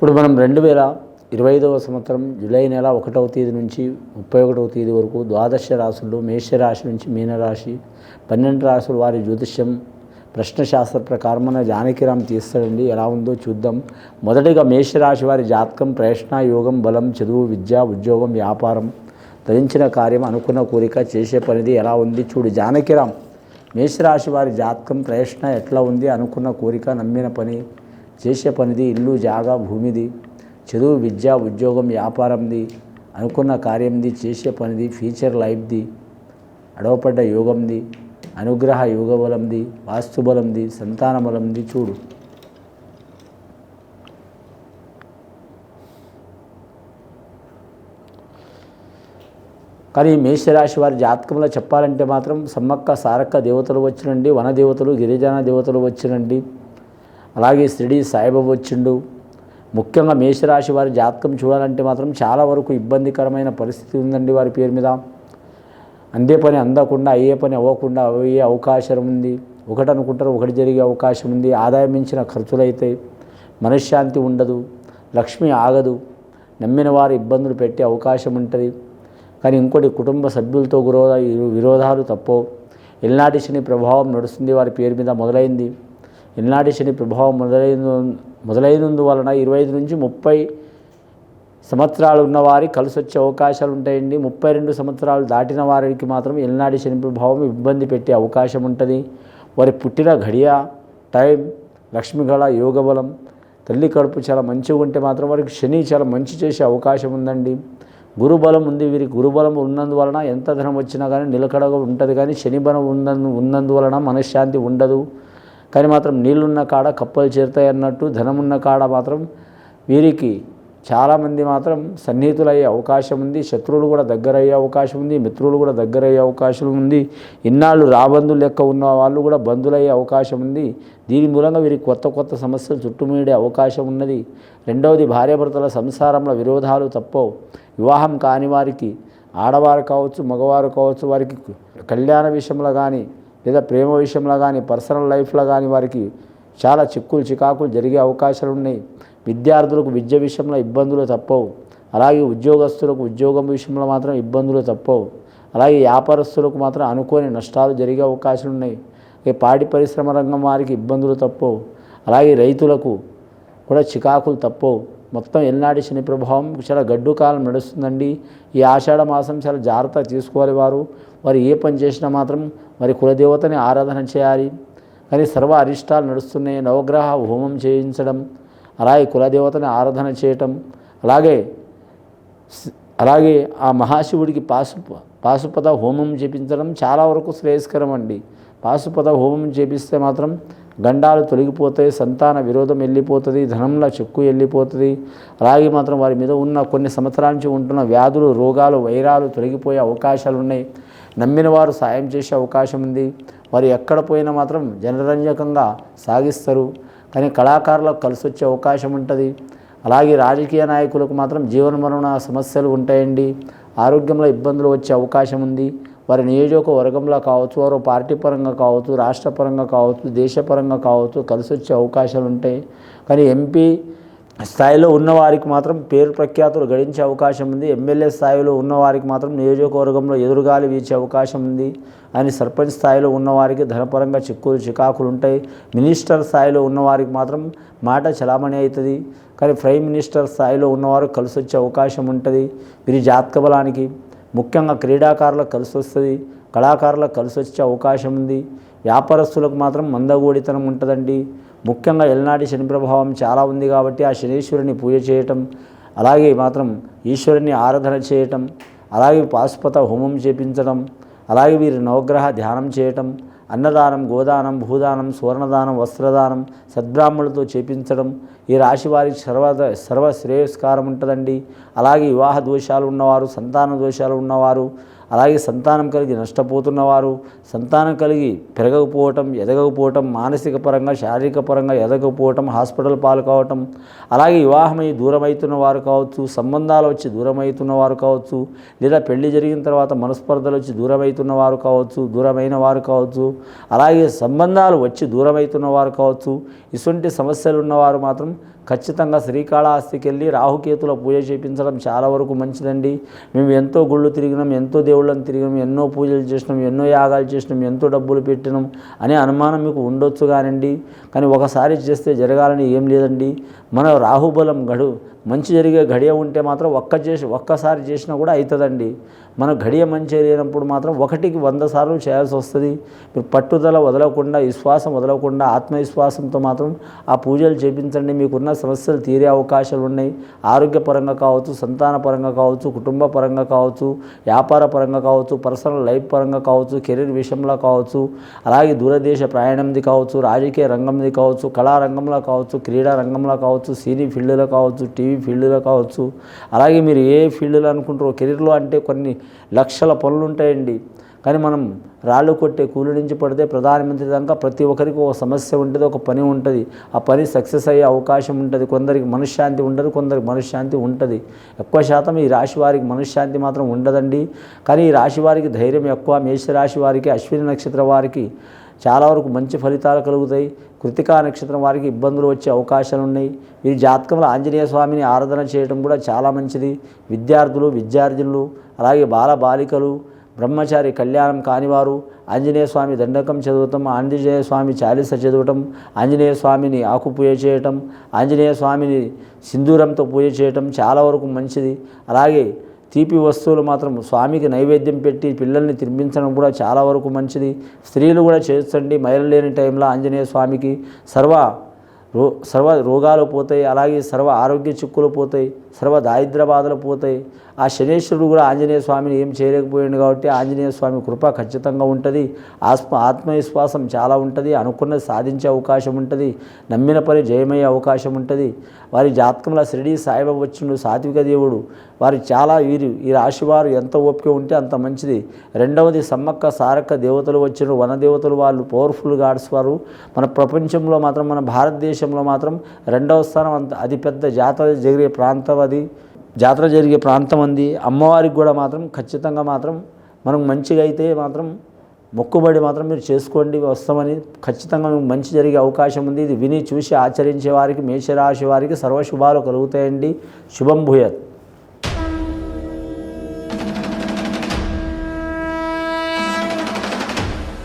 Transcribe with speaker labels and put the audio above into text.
Speaker 1: ఇప్పుడు మనం రెండు వేల ఇరవై ఐదవ సంవత్సరం జూలై నెల ఒకటవ తేదీ నుంచి ముప్పై ఒకటవ తేదీ వరకు ద్వాదశ రాశుల్లో మేషరాశి నుంచి మీనరాశి పన్నెండు రాశుల వారి జ్యోతిష్యం ప్రశ్నశాస్త్ర ప్రకారం మన జానకిరామ్ తీస్తాడండి. ఎలా ఉందో చూద్దాం. మొదటిగా మేషరాశి వారి జాతకం ప్రయత్న యోగం బలం చదువు విద్య ఉద్యోగం వ్యాపారం ధరించిన కార్యం అనుకున్న కోరిక చేసే పనిది ఎలా ఉంది చూడు. జానకిరామ్ మేషరాశి వారి జాతకం ప్రయత్న ఎట్లా ఉంది అనుకున్న కోరిక నమ్మిన పని చేసే పనిది ఇల్లు జాగా భూమిది చదువు విద్య ఉద్యోగం వ్యాపారంది అనుకున్న కార్యంది చేసే పనిది ఫ్యూచర్ లైఫ్ది అడవపడ్డ యోగంది అనుగ్రహ యోగ బలంది వాస్తు బలంది సంతాన బలంది చూడు. కానీ మేషరాశి వారి జాతకంలో చెప్పాలంటే మాత్రం సమ్మక్క సారక్క దేవతలు వచ్చినండి వన దేవతలు గిరిజన దేవతలు వచ్చినండి. అలాగే షిరిడి సాయిబాబు వచ్చిండు. ముఖ్యంగా మేషరాశి వారి జాతకం చూడాలంటే మాత్రం చాలా వరకు ఇబ్బందికరమైన పరిస్థితి ఉందండి వారి పేరు మీద. అందే పని అందకుండా అయ్యే పని అవ్వకుండా అయ్యే అవకాశం ఉంది. ఒకటి అనుకుంటారు ఒకటి జరిగే అవకాశం ఉంది. ఆదాయం మించిన ఖర్చులు అయితే మనశ్శాంతి ఉండదు లక్ష్మి ఆగదు నమ్మిన వారు ఇబ్బందులు పెట్టే అవకాశం ఉంటుంది. కానీ ఇంకోటి కుటుంబ సభ్యులతో విరోధ విరోధాలు తప్పవు. ఎల్నాటి శని ప్రభావం నడుస్తుంది వారి పేరు మీద మొదలైంది. ఎల్నాటి శని ప్రభావం మొదలైన మొదలైనందువలన ఇరవై ఐదు నుంచి ముప్పై సంవత్సరాలు ఉన్నవారి కలిసి వచ్చే అవకాశాలు ఉంటాయండి. ముప్పై రెండు సంవత్సరాలు దాటిన వారికి మాత్రం ఎల్నాటి శని ప్రభావం ఇబ్బంది పెట్టే అవకాశం ఉంటుంది. వారి పుట్టిన ఘడియ టైం లక్ష్మిగళ యోగబలం తల్లి కడుపు చాలా మంచిగా ఉంటే మాత్రం వారికి శని చాలా మంచి చేసే అవకాశం ఉందండి. గురుబలం ఉంది. వీరికి గురుబలం ఉన్నందువలన ఎంత ధనం వచ్చినా కానీ నిలకడగా ఉంటుంది. కానీ శని బలం ఉన్నందు ఉన్నందువలన మనశ్శాంతి ఉండదు. కానీ మాత్రం నీళ్ళున్న కాడ కప్పలు చేరుతాయి అన్నట్టు ధనం ఉన్న కాడ మాత్రం వీరికి చాలామంది మాత్రం సన్నిహితులయ్యే అవకాశం ఉంది. శత్రువులు కూడా దగ్గర అయ్యే అవకాశం ఉంది. మిత్రులు కూడా దగ్గర అయ్యే అవకాశం ఉంది. ఇన్నాళ్ళు రాబంధులు లెక్క ఉన్న వాళ్ళు కూడా బంధులయ్యే అవకాశం ఉంది. దీని మూలంగా వీరికి కొత్త కొత్త సమస్యలు చుట్టుముడే అవకాశం ఉన్నది. రెండవది భార్యాభర్తల సంసారంలో విరోధాలు తప్పవు. వివాహం కాని వారికి ఆడవారు కావచ్చు మగవారు కావచ్చు వారికి కళ్యాణ విషయంలో కానీ లేదా ప్రేమ విషయంలో కానీ పర్సనల్ లైఫ్లో కానీ వారికి చాలా చిక్కులు చికాకులు జరిగే అవకాశాలు ఉన్నాయి. విద్యార్థులకు విద్య విషయంలో ఇబ్బందులు తప్పవు. అలాగే ఉద్యోగస్తులకు ఉద్యోగం విషయంలో మాత్రం ఇబ్బందులు తప్పవు. అలాగే వ్యాపారస్తులకు మాత్రం అనుకోని నష్టాలు జరిగే అవకాశాలు ఉన్నాయి. ఈ పాడి పరిశ్రమ రంగం వారికి ఇబ్బందులు తప్పవు. అలాగే రైతులకు కూడా చికాకులు తప్పవు. మొత్తం ఎల్నాటి శని ప్రభావం చాలా గడ్డు కాలం నడుస్తుందండి. ఈ ఆషాఢ మాసం చాలా జాగ్రత్త తీసుకోవాలి వారు. వారు ఏ పని చేసినా మాత్రం మరి కులదేవతని ఆరాధన చేయాలి. కానీ సర్వ అరిష్టాలు నడుస్తున్నాయి. నవగ్రహ హోమం చేయించడం అలాగే కులదేవతని ఆరాధన చేయటం అలాగే అలాగే ఆ మహాశివుడికి పాశు పాశుపద హోమం చేపించడం చాలా వరకు శ్రేయస్కరం అండి. పాశుపద హోమం చేపిస్తే మాత్రం గండాలు తొలగిపోతాయి సంతాన విరోధం వెళ్ళిపోతుంది ధనంలో చెక్కు వెళ్ళిపోతుంది అలాగే మాత్రం వారి మీద ఉన్న కొన్ని సంవత్సరాల నుంచి ఉంటున్న వ్యాధులు రోగాలు వైరాలు తొలగిపోయే అవకాశాలు ఉన్నాయి నమ్మిన వారు సాయం చేసే అవకాశం ఉంది. వారు ఎక్కడ పోయినా మాత్రం జనరంజకంగా సాగిస్తారు. కానీ కళాకారులకు కలిసి వచ్చే అవకాశం ఉంటుంది. అలాగే రాజకీయ నాయకులకు మాత్రం జీవన మరణ సమస్యలు ఉంటాయండి. ఆరోగ్యంలో ఇబ్బందులు వచ్చే అవకాశం ఉంది. వారి నియోజకవర్గంలో కావచ్చు వారు పార్టీ పరంగా కావచ్చు రాష్ట్ర పరంగా కావచ్చు దేశపరంగా కావచ్చు కలిసి వచ్చే అవకాశాలు ఉంటాయి. కానీ ఎంపీ స్థాయిలో ఉన్నవారికి మాత్రం పేరు ప్రఖ్యాతులు గడించే అవకాశం ఉంది. ఎమ్మెల్యే స్థాయిలో ఉన్నవారికి మాత్రం నియోజకవర్గంలో ఎదురుగాలి వీచే అవకాశం ఉంది. అని సర్పంచ్ స్థాయిలో ఉన్నవారికి ధనపరంగా చిక్కులు చికాకులు ఉంటాయి. మినిస్టర్ స్థాయిలో ఉన్నవారికి మాత్రం మాట చలామణి అవుతుంది. కానీ ప్రైమ్ మినిస్టర్ స్థాయిలో ఉన్నవారు కలిసి వచ్చే అవకాశం ఉంటుంది. వీరి జాతక బలానికి ముఖ్యంగా క్రీడాకారులకు కలిసి వస్తుంది కళాకారులకు కలిసి వచ్చే అవకాశం ఉంది. వ్యాపారస్తులకు మాత్రం మందగూడితనం ఉంటుందండి. ముఖ్యంగా ఎల్నాటి శని ప్రభావం చాలా ఉంది కాబట్టి ఆ శనీశ్వరుని పూజ చేయటం అలాగే మాత్రం ఈశ్వరుని ఆరాధన చేయటం అలాగే పాశుపత హోమం చేపించడం అలాగే వీరి నవగ్రహ ధ్యానం చేయటం అన్నదానం గోదానం భూదానం సువర్ణదానం వస్త్రదానం సద్బ్రాహ్మణులతో చేపించడం. ఈ రాశి వారికి సర్వ సర్వ శ్రేయస్కారం ఉంటుందండి. అలాగే వివాహ దోషాలు ఉన్నవారు సంతాన దోషాలు ఉన్నవారు అలాగే సంతానం కలిగి నష్టపోతున్నవారు సంతానం కలిగి పెరగకపోవటం ఎదగకపోవటం మానసిక పరంగా శారీరక పరంగా ఎదగకపోవటం హాస్పిటల్ పాలు కావటం అలాగే వివాహమై దూరమవుతున్న వారు కావచ్చు సంబంధాలు వచ్చి దూరమవుతున్న వారు కావచ్చు లేదా పెళ్ళి జరిగిన తర్వాత మనస్పర్ధలు వచ్చి దూరమవుతున్న వారు కావచ్చు దూరమైన వారు కావచ్చు అలాగే సంబంధాలు వచ్చి దూరమవుతున్న వారు కావచ్చు ఇటువంటి సమస్యలు ఉన్నవారు మాత్రం ఖచ్చితంగా శ్రీకాళహస్తికి వెళ్ళి రాహుకేతుల పూజ చేయించడం చాలా వరకు మంచిదండి. మేము ఎంతో గుళ్ళు తిరిగినాం ఎంతో దేవుళ్ళని తిరిగినాం ఎన్నో పూజలు చేసినాం ఎన్నో యాగాలు చేసినాం ఎంతో డబ్బులు పెట్టినాం అనే అనుమానం మీకు ఉండొచ్చు కానండి. కానీ ఒకసారి చేస్తే జరగాలని ఏం లేదండి. మన రాహుబలం గడు మంచి జరిగే గడియ ఉంటే మాత్రం ఒక్క చేసి ఒక్కసారి చేసినా కూడా అవుతుందండి మన ఘడియ మంచి లేనప్పుడు మాత్రం ఒకటికి వంద సార్లు చేయాల్సి వస్తుంది. మీరు పట్టుదల వదలకుండా విశ్వాసం వదలకుండా ఆత్మవిశ్వాసంతో మాత్రం ఆ పూజలు చేపించండి. మీకున్న సమస్యలు తీరే అవకాశాలు ఉన్నాయి. ఆరోగ్యపరంగా కావచ్చు సంతాన పరంగా కావచ్చు కుటుంబ పరంగా కావచ్చు వ్యాపార పరంగా కావచ్చు పర్సనల్ లైఫ్ పరంగా కావచ్చు కెరీర్ విషయంలో కావచ్చు అలాగే దూరదేశ ప్రయాణంది కావచ్చు రాజకీయ రంగం రంగంది కావచ్చు కళారంగంలో కావచ్చు క్రీడా రంగంలో కావచ్చు సినీ ఫీల్డ్లో కావచ్చు టీవీ ఫీల్డ్లో కావచ్చు. అలాగే మీరు ఏ ఫీల్డ్లో అనుకుంటారో కెరీర్లో అంటే కొన్ని లక్షల పనులు ఉంటాయండి. కానీ మనం రాళ్ళు కొట్టే కూలి నుంచి పడితే ప్రధానమంత్రి దాకా ప్రతి ఒక్కరికి ఒక సమస్య ఉంటుంది ఒక పని ఉంటుంది. ఆ పని సక్సెస్ అయ్యే అవకాశం ఉంటుంది. కొందరికి మనశ్శాంతి ఉండదు కొందరికి మనశ్శాంతి ఉంటుంది. ఎక్కువ శాతం ఈ రాశి వారికి మనశ్శాంతి మాత్రం ఉండదండి. కానీ ఈ రాశి వారికి ధైర్యం ఎక్కువ. మేషరాశి వారికి అశ్విని నక్షత్ర వారికి చాలా వరకు మంచి ఫలితాలు కలుగుతాయి. కృతికా నక్షత్రం వారికి ఇబ్బందులు వచ్చే అవకాశాలు ఉన్నాయి. ఈ జాతకంలో ఆంజనేయ స్వామిని ఆరాధన చేయడం కూడా చాలా మంచిది. విద్యార్థులు విద్యార్థినులు అలాగే బాల బాలికలు బ్రహ్మచారి కళ్యాణం కానివారు ఆంజనేయ స్వామి దండకం చదవటం ఆంజనేయ స్వామి చాలీస చదవటం ఆంజనేయ స్వామిని ఆకు పూజ చేయటం ఆంజనేయ స్వామిని సింధూరంతో పూజ చేయటం చాలా వరకు మంచిది. అలాగే తీపి వస్తువులు మాత్రం స్వామికి నైవేద్యం పెట్టి పిల్లల్ని తినిపించడం కూడా చాలా వరకు మంచిది. స్త్రీలు కూడా చేస్తండి మహిళ లేని టైంలో ఆంజనేయ స్వామికి సర్వ రో సర్వ రోగాలు పోతాయి. అలాగే సర్వ ఆరోగ్య చిక్కులు పోతాయి. సర్వ దారిద్ర బాధలు పోతాయి. ఆ శనేశ్వరుడు కూడా ఆంజనేయ స్వామిని ఏం చేయలేకపోయాడు కాబట్టి ఆంజనేయ స్వామి కృప ఖచ్చితంగా ఉంటుంది. ఆత్మ ఆత్మవిశ్వాసం చాలా ఉంటుంది. అనుకున్నది సాధించే అవకాశం ఉంటుంది. నమ్మిన పని జయమయ్యే అవకాశం ఉంటుంది. వారి జాతకంలో షిరిడి సాయిబాబు వచ్చిండు సాత్విక దేవుడు. వారి చాలా వీరు ఈ రాశివారు ఎంత ఓపిక ఉంటే అంత మంచిది. రెండవది సమ్మక్క సారక్క దేవతలు వచ్చిన వన దేవతలు వాళ్ళు పవర్ఫుల్ గాడ్స్ వారు. మన ప్రపంచంలో మాత్రం మన భారతదేశంలో మాత్రం రెండవ స్థానం అంత అతిపెద్ద జాతర జరిగే ప్రాంతం అది జాతర జరిగే ప్రాంతం అంది. అమ్మవారికి కూడా మాత్రం ఖచ్చితంగా మాత్రం మనం మంచిగా అయితే మాత్రం మొక్కుబడి మాత్రం మీరు చేసుకోండి వస్తామని ఖచ్చితంగా మీకు మంచి జరిగే అవకాశం ఉంది. ఇది విని చూసి ఆచరించే వారికి మేషరాశి వారికి సర్వశుభాలు కలుగుతాయండి. శుభం భూయత్.